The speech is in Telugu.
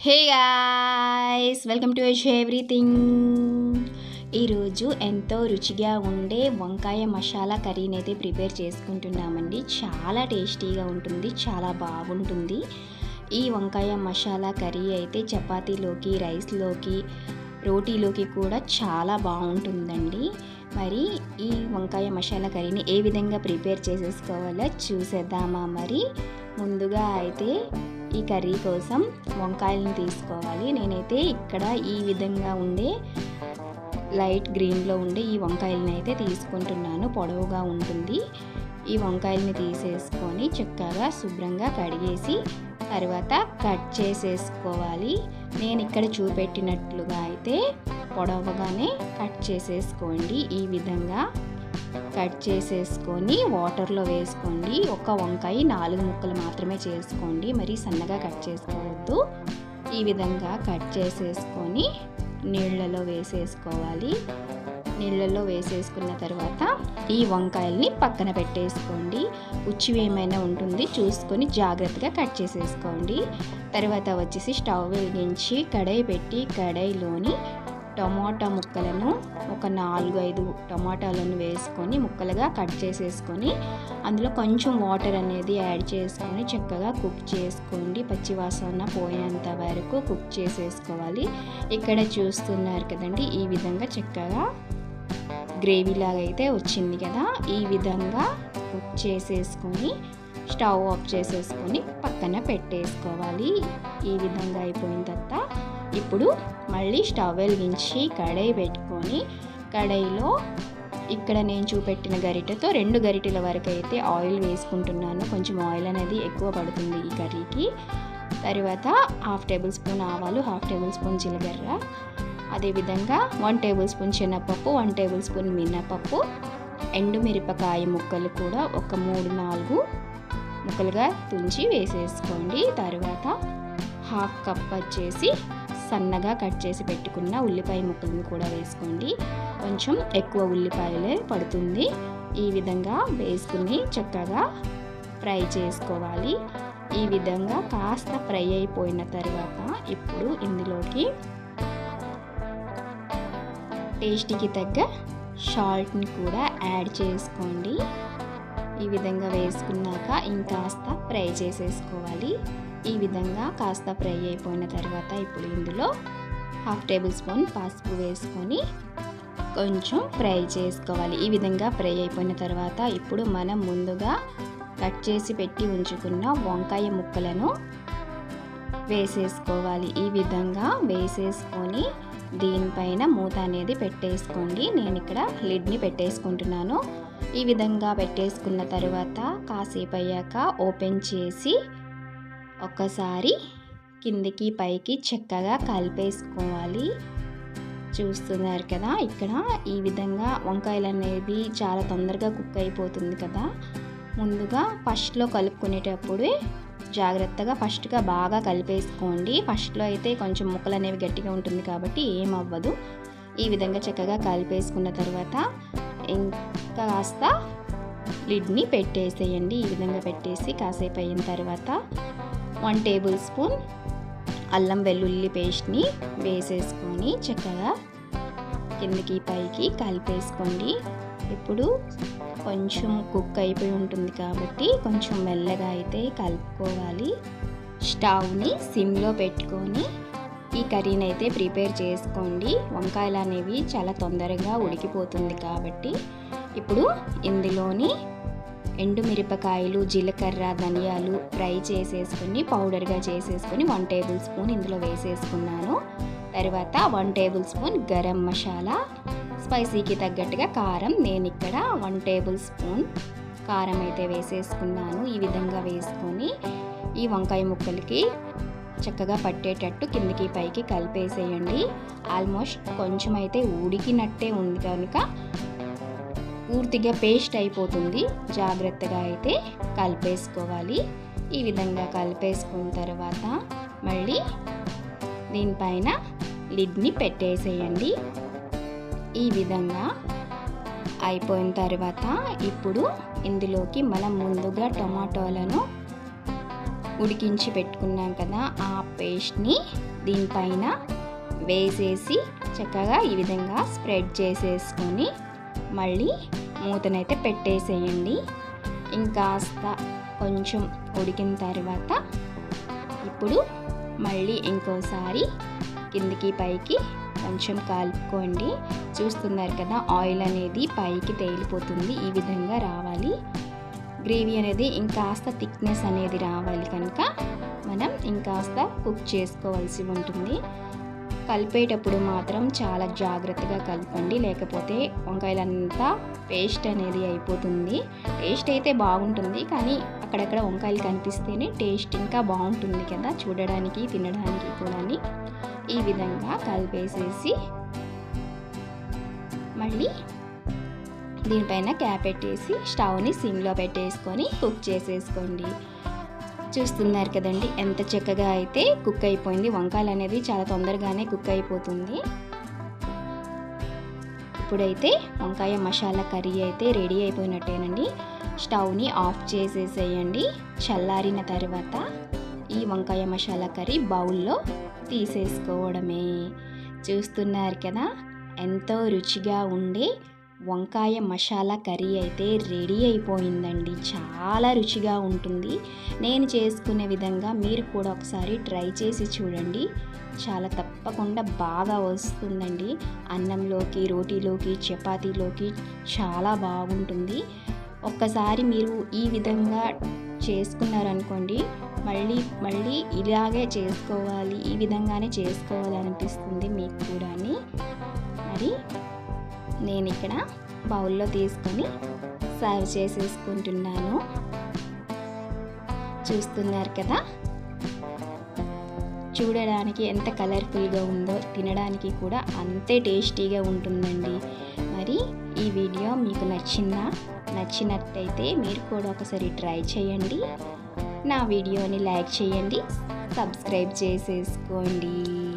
హే గాయ్స్ వెల్కమ్ టు ఎష్ ఎవ్రీథింగ్. ఈరోజు ఎంతో రుచిగా ఉండే వంకాయ మసాలా కర్రీని అయితే ప్రిపేర్ చేసుకుంటున్నామండి. చాలా టేస్టీగా ఉంటుంది చాలా బాగుంటుంది. ఈ వంకాయ మసాలా కర్రీ అయితే చపాతీలోకి రైస్లోకి రోటీలోకి కూడా చాలా బాగుంటుందండి. మరి ఈ వంకాయ మసాలా కర్రీని ఏ విధంగా ప్రిపేర్ చేసేసుకోవాలో చూసేద్దామా మరి. ముందుగా అయితే ఈ కర్రీ కోసం వంకాయలను తీసుకోవాలి. నేనైతే ఇక్కడ ఈ విధంగా ఉండే లైట్ గ్రీన్లో ఉండే ఈ వంకాయలను అయితే తీసుకుంటున్నాను. పొడవుగా ఉంటుంది. ఈ వంకాయల్ని తీసేసుకొని చక్కగా శుభ్రంగా కడిగేసి తర్వాత కట్ చేసేసుకోవాలి. నేను ఇక్కడ చూపెట్టినట్లుగా అయితే పొడవుగానే కట్ చేసేసుకోండి ఈ విధంగా. కట్ చేసేసుకొని వాటర్లో వేసుకోండి. ఒక వంకాయ నాలుగు ముక్కలు మాత్రమే చేసుకోండి. మరి సన్నగా కట్ చేసుకోవద్దు. ఈ విధంగా కట్ చేసేసుకొని నీళ్ళలో వేసేసుకోవాలి. నీళ్ళలో వేసేసుకున్న తర్వాత ఈ వంకాయల్ని పక్కన పెట్టేసుకోండి. ఉచ్చి ఏమైనా ఉంటుంది చూసుకొని జాగ్రత్తగా కట్ చేసేసుకోండి. తర్వాత వచ్చేసి స్టవ్ వెలిగించి కడాయి పెట్టి కడాయిలోని టమాటా ముక్కలను ఒక నాలుగు ఐదు టమాటాలను వేసుకొని ముక్కలుగా కట్ చేసేసుకొని అందులో కొంచెం వాటర్ అనేది యాడ్ చేసుకొని చక్కగా కుక్ చేసుకోండి. పచ్చివాసన పోయేంత వరకు కుక్ చేసేసుకోవాలి. ఇక్కడ చూస్తున్నారు కదండి ఈ విధంగా చక్కగా గ్రేవీ లాగా అయితే వచ్చింది కదా. ఈ విధంగా కుక్ చేసేసుకొని స్టవ్ ఆఫ్ చేసేసుకొని పక్కన పెట్టేసుకోవాలి. ఈ విధంగా అయిపోయిన తర్వాత ఇప్పుడు మళ్ళీ స్టవ్ వెలిగించి కడాయి పెట్టుకొని కడాయిలో ఇక్కడ నేను చూపెట్టిన గరిటెతో రెండు గరిటెల వరకు అయితే ఆయిల్ వేసుకుంటున్నాను. కొంచెం ఆయిల్ అనేది ఎక్కువ పడుతుంది ఈ కర్రీకి. తర్వాత హాఫ్ టేబుల్ స్పూన్ ఆవాలు హాఫ్ టేబుల్ స్పూన్ జీలకర్ర. అదేవిధంగా వన్ టేబుల్ స్పూన్ శనగపప్పు వన్ టేబుల్ స్పూన్ మినపప్పు ఎండుమిరపకాయ ముక్కలు కూడా ఒక మూడు నాలుగు ముక్కలుగా తుంచి వేసేసుకోండి. తర్వాత హాఫ్ కప్ వచ్చేసి సన్నగా కట్ చేసి పెట్టుకున్న ఉల్లిపాయ ముక్కలను కూడా వేసుకోండి. కొంచెం ఎక్కువ ఉల్లిపాయలే పడుతుంది. ఈ విధంగా వేసుకుని చక్కగా ఫ్రై చేసుకోవాలి. ఈ విధంగా కాస్త ఫ్రై అయిపోయిన తర్వాత ఇప్పుడు ఇందులోకి టేస్ట్కి తగ్గ సాల్ట్ని కూడా యాడ్ చేసుకోండి. ఈ విధంగా వేసుకున్నాక ఇంకాస్త ఫ్రై చేసేసుకోవాలి. ఈ విధంగా కాస్త ఫ్రై అయిపోయిన తర్వాత ఇప్పుడు ఇందులో హాఫ్ టేబుల్ స్పూన్ పసుపు వేసుకొని కొంచెం ఫ్రై చేసుకోవాలి. ఈ విధంగా ఫ్రై అయిపోయిన తర్వాత ఇప్పుడు మనం ముందుగా కట్ చేసి పెట్టి ఉంచుకున్న వంకాయ ముక్కలను వేసేసుకోవాలి. ఈ విధంగా వేసేసుకొని దీనిపైన మూత అనేది పెట్టేసుకోండి. నేను ఇక్కడ లిడ్ని పెట్టేసుకుంటున్నాను. ఈ విధంగా పెట్టేసుకున్న తర్వాత కాసేపు అయ్యాక ఓపెన్ చేసి ఒకసారి కిందికి పైకి చక్కగా కలిపేసుకోవాలి. చూస్తున్నారు కదా ఇక్కడ ఈ విధంగా వంకాయలు అనేవి చాలా తొందరగా కుక్ అయిపోతుంది కదా. ముందుగా ఫస్ట్లో కలుపుకునేటప్పుడు జాగ్రత్తగా ఫస్ట్గా బాగా కలిపేసుకోండి. ఫస్ట్లో అయితే కొంచెం ముక్కలు అనేవి గట్టిగా ఉంటుంది కాబట్టి ఏం అవ్వదు ఈ విధంగా చక్కగా కలిపేసుకున్న తర్వాత ఇంకా కాస్త లిడ్ని పెట్టేసేయండి. ఈ విధంగా పెట్టేసి కాసేపు అయిన తర్వాత వన్ టేబుల్ స్పూన్ అల్లం వెల్లుల్లి పేస్ట్ని వేసేసుకొని చక్కగా కిందకి పైకి కలిపేసుకోండి. ఇప్పుడు కొంచెం కుక్ అయిపోయి ఉంటుంది కాబట్టి కొంచెం మెల్లగా అయితే కలుపుకోవాలి. స్టవ్ని సిమ్లో పెట్టుకొని ఈ కర్రీని అయితే ప్రిపేర్ చేసుకోండి. వంకాయలు అనేవి చాలా తొందరగా ఉడికిపోతుంది కాబట్టి ఇప్పుడు ఇందులోని ఎండుమిరపకాయలు జీలకర్ర ధనియాలు ఫ్రై చేసేసుకుని పౌడర్గా చేసేసుకుని వన్ టేబుల్ స్పూన్ ఇందులో వేసేసుకున్నాను. తర్వాత one tablespoon garam masala స్పైసీకి తగ్గట్టుగా కారం. నేను ఇక్కడ వన్ టేబుల్ స్పూన్ కారం అయితే వేసేసుకున్నాను. ఈ విధంగా వేసుకొని ఈ వంకాయ ముక్కలకి చక్కగా పట్టేటట్టు కిందకి పైకి కలిపేసేయండి. ఆల్మోస్ట్ కొంచెం అయితే ఉడికినట్టే ఉంది కనుక పూర్తిగా పేస్ట్ అయిపోతుంది. జాగ్రత్తగా అయితే కలిపేసుకోవాలి. ఈ విధంగా కలిపేసుకున్న తర్వాత మళ్ళీ దీనిపైన లిడ్ని పెట్టేసేయండి. ఈ విధంగా అయిపోయిన తర్వాత ఇప్పుడు ఇందులోకి మనం ముందుగా టమాటోలను ఉడికించి పెట్టుకున్నాం కదా ఆ పేస్ట్ని దీనిపైన వేసేసి చక్కగా ఈ విధంగా స్ప్రెడ్ చేసేసుకొని మళ్ళీ మూతనైతే పెట్టేసేయండి. ఇంకాస్త కొంచెం ఉడికిన తర్వాత ఇప్పుడు మళ్ళీ ఇంకోసారి కిందికి పైకి కొంచెం కలుపుకోండి. చూస్తున్నారు కదా ఆయిల్ అనేది పైకి తేలిపోతుంది ఈ విధంగా రావాలి. గ్రేవీ అనేది ఇంకాస్త థిక్నెస్ అనేది రావాలి కనుక మనం ఇంకాస్త కుక్ చేసుకోవాల్సి ఉంటుంది. కలిపేటప్పుడు మాత్రం చాలా జాగ్రత్తగా కలపండి. లేకపోతే వంకాయలంతా పేస్ట్ అనేది అయిపోతుంది. టేస్ట్ అయితే బాగుంటుంది. కానీ అక్కడక్కడ వంకాయలు కనిపిస్తేనే టేస్ట్ ఇంకా బాగుంటుంది కదా. చూడడానికి తినడానికి కూడా ఈ విధంగా కలిపేసేసి మళ్ళీ దీనిపైన క్యాప్ పెట్టేసి స్టవ్ని సిమ్లో పెట్టేసుకొని కుక్ చేసేసుకోండి. చూస్తున్నారు కదండి. ఎంత చక్కగా అయితే కుక్ అయిపోయింది. వంకాయలు అనేది చాలా తొందరగానే కుక్ అయిపోతుంది. ఇప్పుడైతే వంకాయ మసాలా కర్రీ అయితే రెడీ అయిపోయినట్టేనండి. స్టవ్ని ఆఫ్ చేసేసేయండి. చల్లారిన తర్వాత ఈ వంకాయ మసాలా కర్రీ బౌల్లో తీసేసుకోవడమే. చూస్తున్నారు కదా ఎంతో రుచిగా ఉండే వంకాయ మసాలా కర్రీ అయితే రెడీ అయిపోయిందండి. చాలా రుచిగా ఉంటుంది. నేను చేసుకునే విధంగా మీరు కూడా ఒకసారి ట్రై చేసి చూడండి. చాలా తప్పకుండా బాగా వస్తుందండి. అన్నంలోకి రోటీలోకి చపాతీలోకి చాలా బాగుంటుంది. ఒక్కసారి మీరు ఈ విధంగా చేసుకున్నారనుకోండి మళ్ళీ మళ్ళీ ఇలాగే చేసుకోవాలి ఈ విధంగానే చేసుకోవాలనిపిస్తుంది మీకు కూడా మరి నేను ఇక్కడ బౌల్లో తీసుకొని సర్వ్ చేసేసుకుంటున్నాను. చూస్తున్నారు కదా? చూడడానికి ఎంత కలర్ఫుల్గా ఉందో తినడానికి కూడా అంతే టేస్టీగా ఉంటుందండి. మరి ఈ వీడియో మీకు నచ్చిందా? నచ్చినట్టయితే మీరు కూడా ఒకసారి ట్రై చేయండి. నా వీడియోని లైక్ చేయండి సబ్స్క్రైబ్ చేసేసుకోండి.